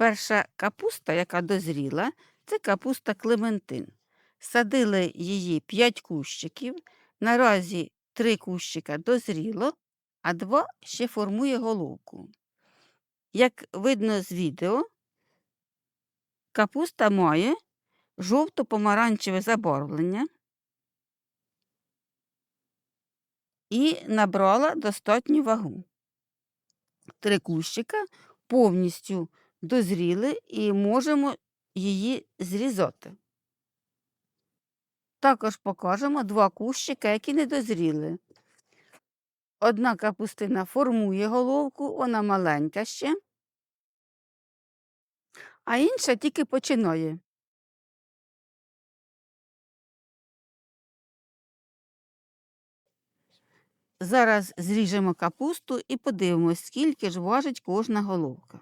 Перша капуста, яка дозріла, це капуста Клементин. Садили її 5 кущиків. Наразі 3 кущика дозріло, а 2 ще формує головку. Як видно з відео, капуста має жовто-помаранчеве забарвлення і набрала достатню вагу. Три кущика повністю дозріли і можемо її зрізати. Також покажемо два кущика, які не дозріли. Одна капустина формує головку, вона маленька ще, а інша тільки починає. Зараз зріжемо капусту і подивимось, скільки ж важить кожна головка.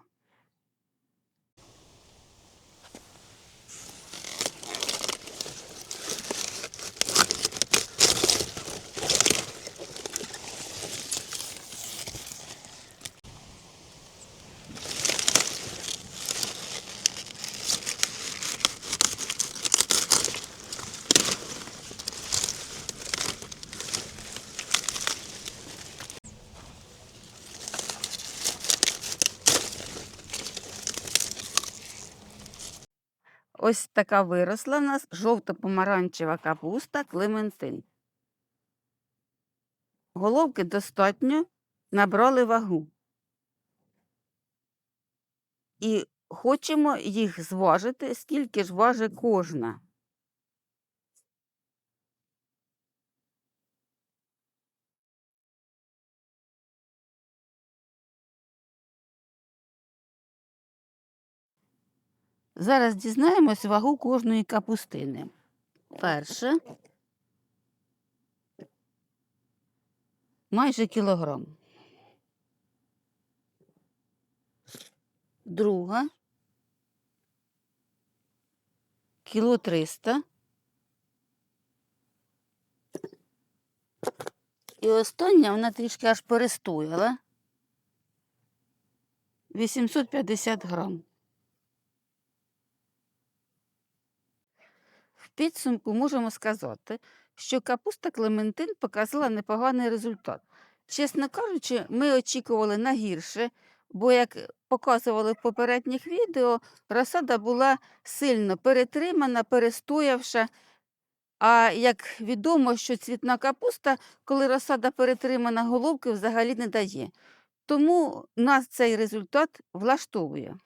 Ось така виросла в нас жовто-помаранчева капуста Клементин. Головки достатньо набрали вагу. І хочемо їх зважити, скільки ж важить кожна. Зараз дізнаємось вагу кожної капустини. Перше. Майже кілограм. Друга. Кіло триста. І остання вона трішки аж перестояла. 850 грам. Підсумку можемо сказати, що капуста Клементин показала непоганий результат. Чесно кажучи, ми очікували на гірше, бо, як показували в попередніх відео, розсада була сильно перетримана, перестоявша. А як відомо, що цвітна капуста, коли розсада перетримана, головки взагалі не дає. Тому нас цей результат влаштовує.